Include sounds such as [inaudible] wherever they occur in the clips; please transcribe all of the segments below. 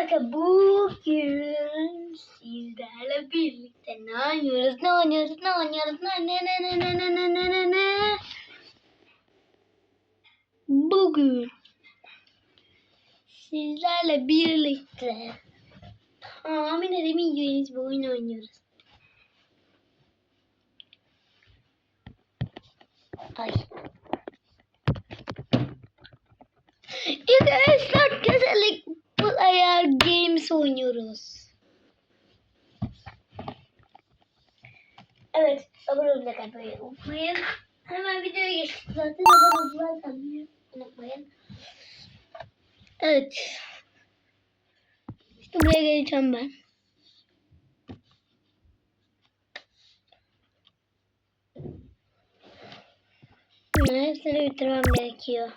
arkadaşlar bugün sizlerle birlikte ne oynuyoruz, ne oynuyoruz, ne oynuyoruz, ne ne ne ne ne ne ne ne ne ne Bugün sizlerle birlikte tahmin edemeyeceğiniz bir oyun oynuyoruz. Ay. Arkadaşlar kesinlik Player Games oynuyoruz. Evet, abone olmayı kalmayı unutmayın. Hemen videoya geçtik zaten abone olmayı kalmayı unutmayın. Evet. İşte buraya geleceğim ben. Bunları hepsini bitirmem gerekiyor.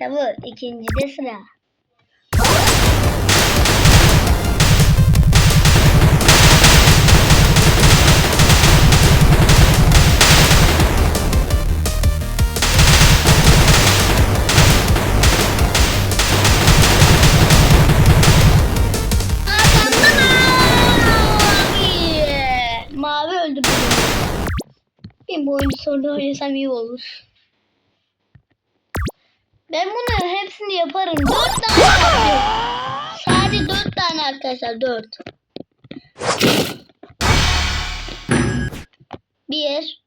İşte bu. ikincide sıra. Mavi. Öldü beni. Ben bu oyunu sonra oynasam iyi olur. Ben bunu hepsini yaparım. Dört tane yapıyorum. Sadece dört tane arkadaşlar. Dört. Bir.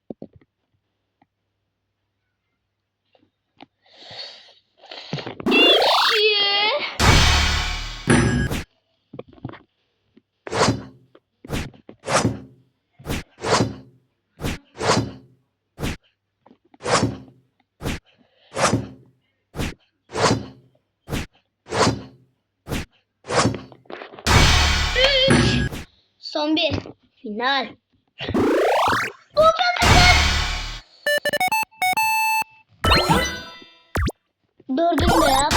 Son bir. Final. Bu kadar. Dördünü de yap.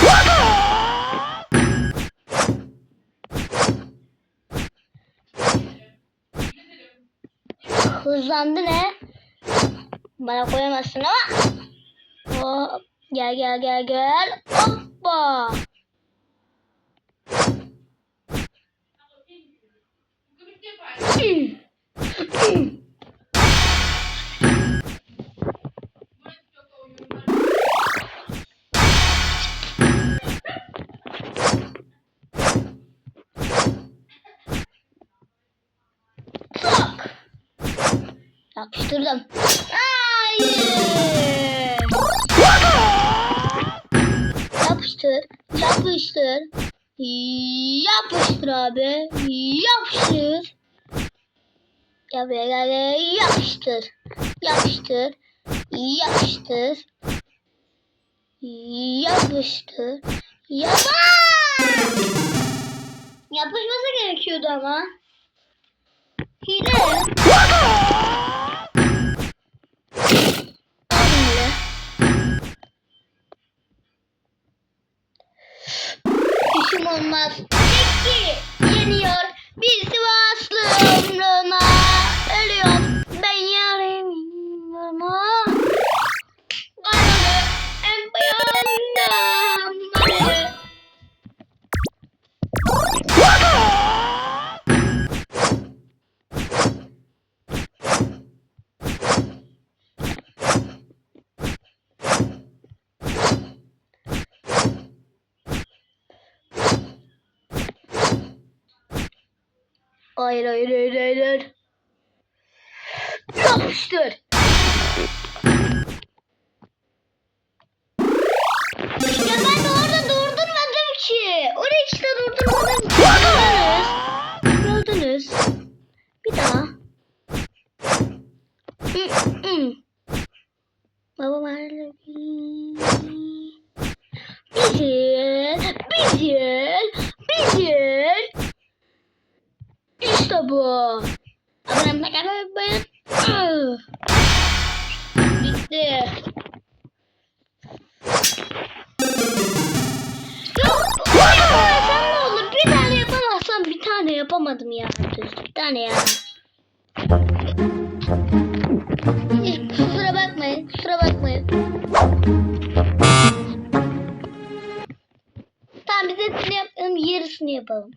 Hızlandı ne? Bana koyamazsın ama. Hop. Gel gel gel gel. Hoppa. Yapıştırdım. Hayır. Yapıştır. Yapıştır. Yapıştır abi. Yapıştır. Gel buraya. Yapıştır. Yapıştır. Yapıştır. Yapıştır. Yapar. Yapışması gerekiyordu ama. Hile. olmaz. Tek ki yeniyor bir Sivaslı. Hayır hayır hayır hayır. hayır. Yapıştır. Ya ben orada durdurmadım ki. Orayı işte durdurmadım. Yapamadım ya. Bir tane ya. Kusura bakmayın, kusura bakmayın. Tamam biz hepsini yapalım, yarısını yapalım.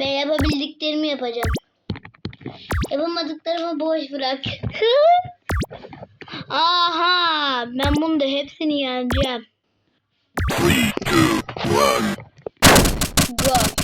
Ben yapabildiklerimi yapacağım. Yapamadıklarımı boş bırak. [laughs] Aha, ben bunu da hepsini yeneceğim. Run! Run!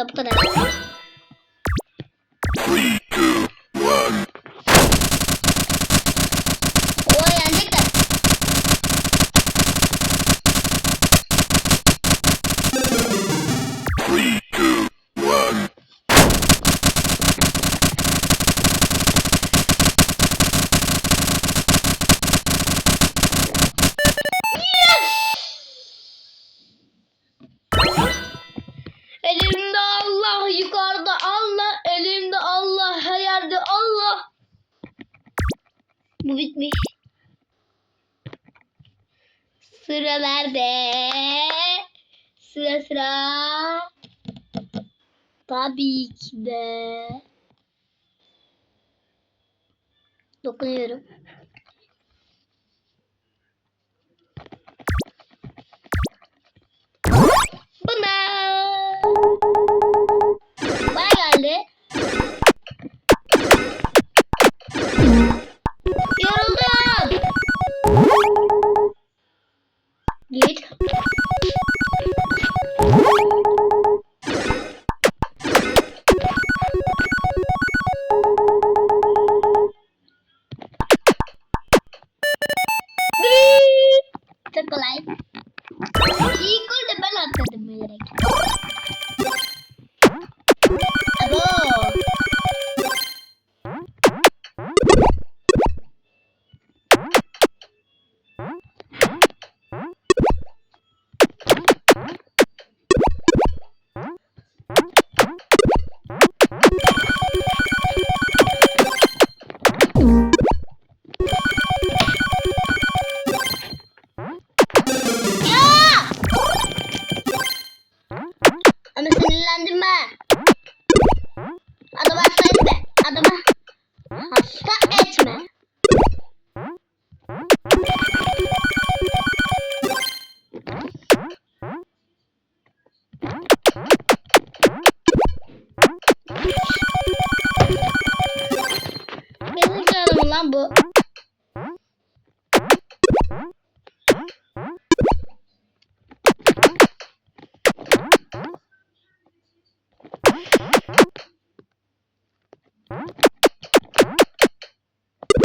İşte bu kadar. O yenecekler. Elimde Allah, yukarıda Allah, elimde Allah, her yerde Allah. Bu bitmiş. Sıra nerede? Sıra sıra. Tabii ki de. Dokunuyorum. Git.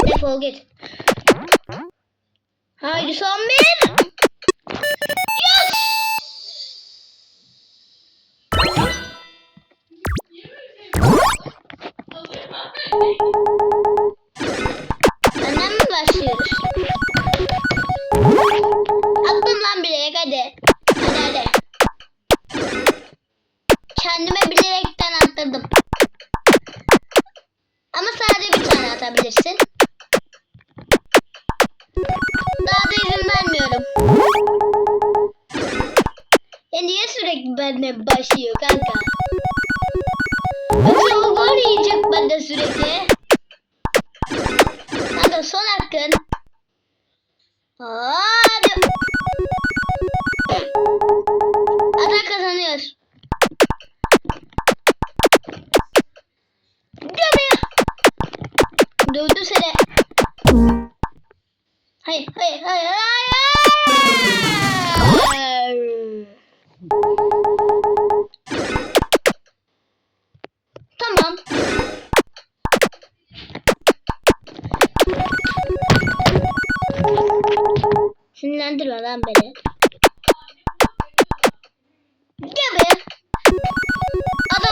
Defol git. Haydi son bir. geliyor kanka. Yoksa o gol yiyecek benden sürekli. Kanka son hakkın. Hop.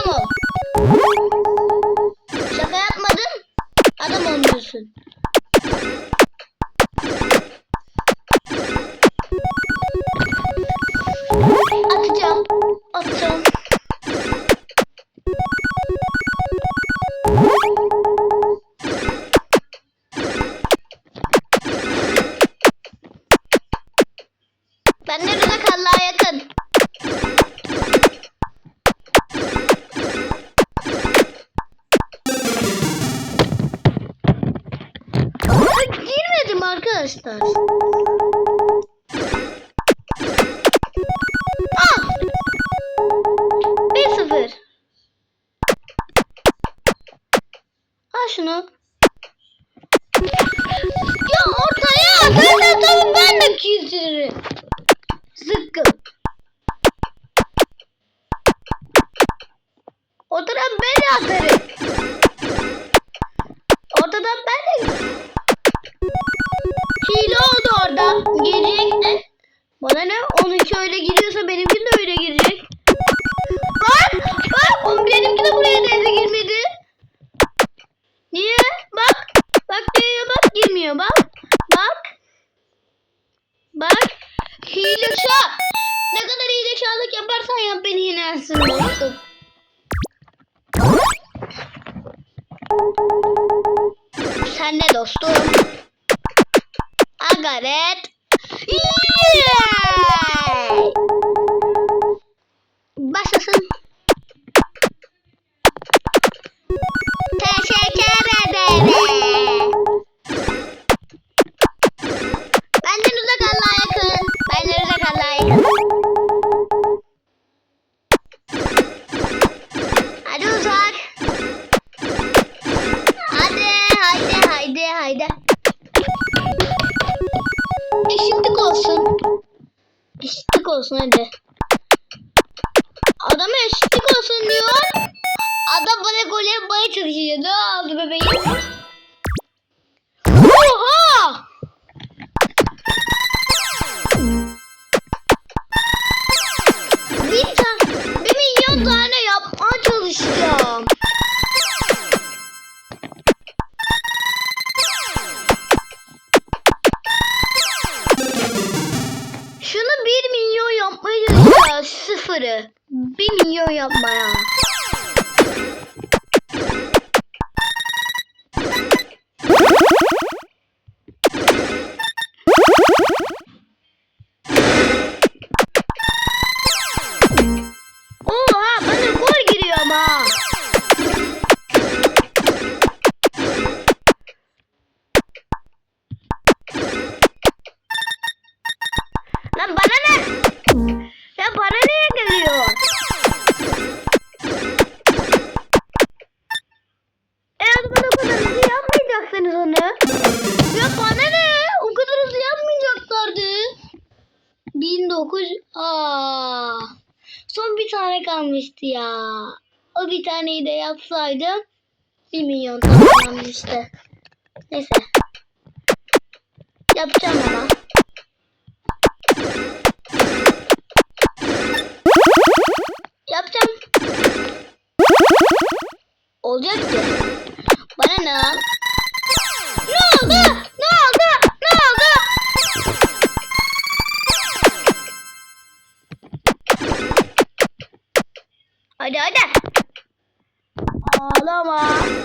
adam ol. Şaka yapmadım. Adam olmuyorsun. Girmedim arkadaşlar. oynuyor bak. Bak. Bak. Hile şah. Ne kadar hile şahlık yaparsan yap beni yenersin dostum. Sen de dostum. Agaret. 1 milyon yapmaya çalışacağız. Sıfırı. 1 milyon yapmaya. 9 aa son bir tane kalmıştı ya. O bir taneyi de yapsaydım 1 milyon tamamlanmıştı. Neyse. Yapacağım ama. Yapacağım. Olacak ki. Bana ne? 好了吗？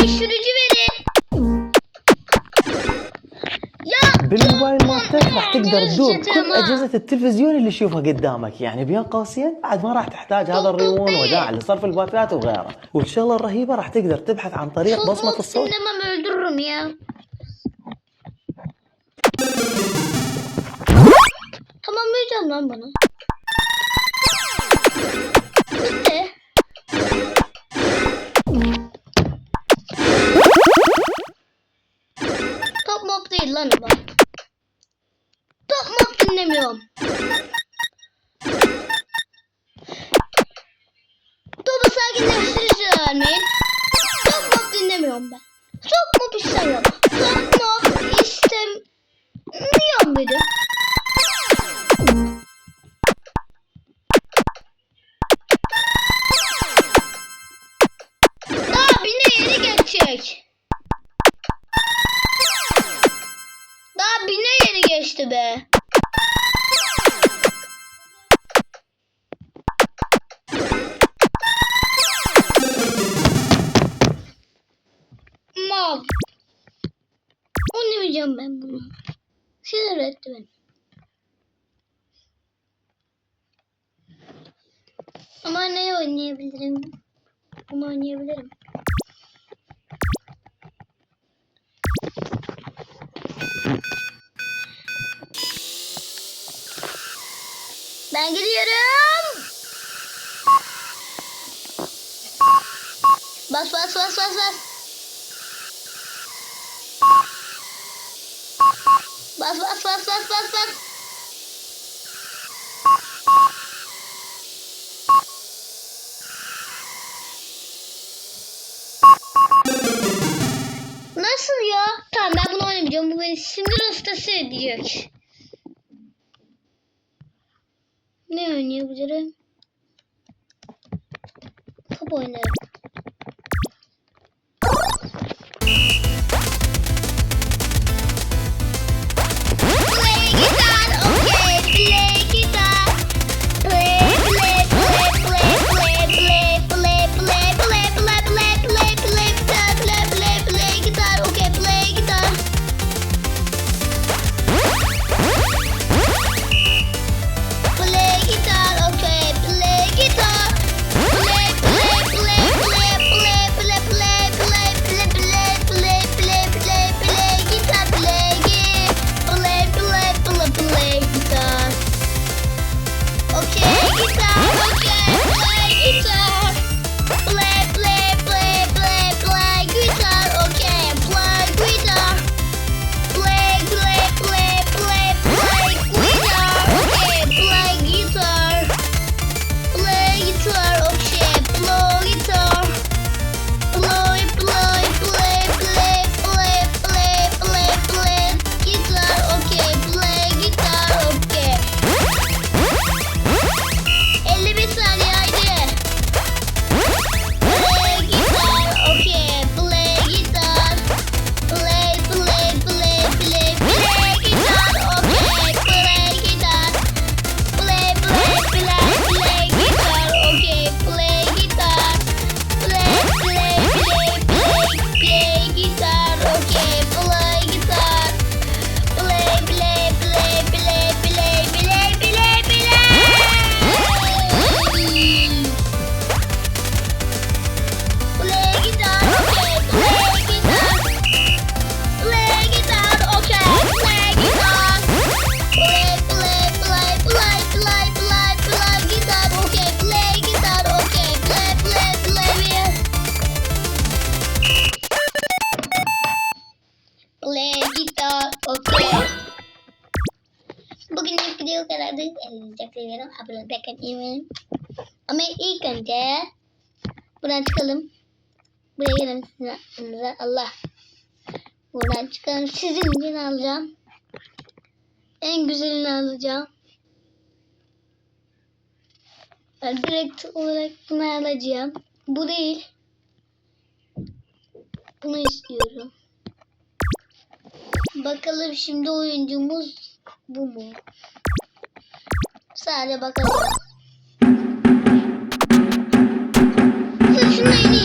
Verin. Ya بالموبايل مالتك راح تقدر تدور كل. أجهزة التلفزيون اللي تشوفها قدامك يعني بين قوسين بعد ما راح تحتاج هذا الريمون وداع لصرف الباثات وغيره والشغله الرهيبة راح تقدر تبحث عن طريق بصمة الصوت lan. vermeyin. Çok mod dinlemiyorum ben. Çok mod istemiyorum. Sinir etti beni. Ama ne oynayabilirim? Bunu oynayabilirim. Ben gidiyorum. Bas bas bas bas bas. Bas bas bas bas bas bas. Nasıl ya? Tamam ben bunu oynamayacağım. Bu beni sinir hastası edecek. Ne oynayabilirim? Top oynarım. Seviyorum. Abone olmayı eminim. Ama ilk önce buradan çıkalım. Buraya gelin sizin Allah. Buradan çıkalım. Sizin için alacağım. En güzelini alacağım. Ben direkt olarak bunu alacağım. Bu değil. Bunu istiyorum. Bakalım şimdi oyuncumuz bu mu? tane bakalım. Şunu